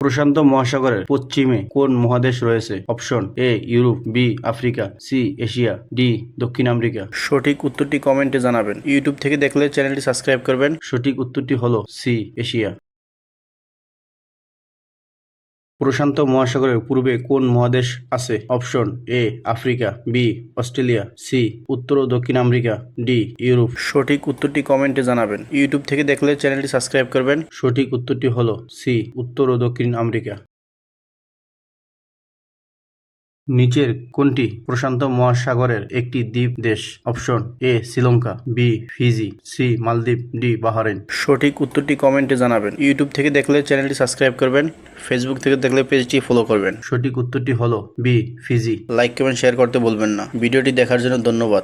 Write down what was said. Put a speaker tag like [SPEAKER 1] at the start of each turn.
[SPEAKER 1] প্রশান্ত মহাসাগরের পশ্চিমে কোন মহাদেশ রয়েছে? Option A Europe B Africa C Asia D দক্ষিণ আমেরিকা। সঠিক উত্তরটি কমেন্টে জানাবেন। ইউটিউব থেকে দেখলে চ্যানেলটি সাবস্ক্রাইব করবেন। সঠিক উত্তরটি হলো সি এশিয়া। প্রশান্ত মহাসাগরের পূর্বে কোন মহাদেশ আছে? Option A Africa B Australia C উত্তর ও দক্ষিণ আমেরিকা ডি ইউরোপ। সঠিক উত্তরটি কমেন্টে জানাবেন। ইউটিউব থেকে দেখলে চ্যানেলটি সাবস্ক্রাইব করবেন। সঠিক উত্তরটি হলো সি উত্তর ও দক্ষিণ আমেরিকা। নিচের কোনটি প্রশান্ত মহাসাগরের একটি দ্বীপ দেশ? Option A Sri Lanka B Fiji C মালদ্বীপ ডি বাহারেন সঠিক উত্তরটি কমেন্টে জানাবেন। ইউটিউব থেকে দেখলে চ্যানেলটি সাবস্ক্রাইব করবেন ফেসবুক থেকে দেখলে পেজটি ফলো করবেন। সঠিক উত্তরটি হলো B Fiji. Like comment share করতে বলবেন না। ভিডিওটি দেখার জন্য ধন্যবাদ।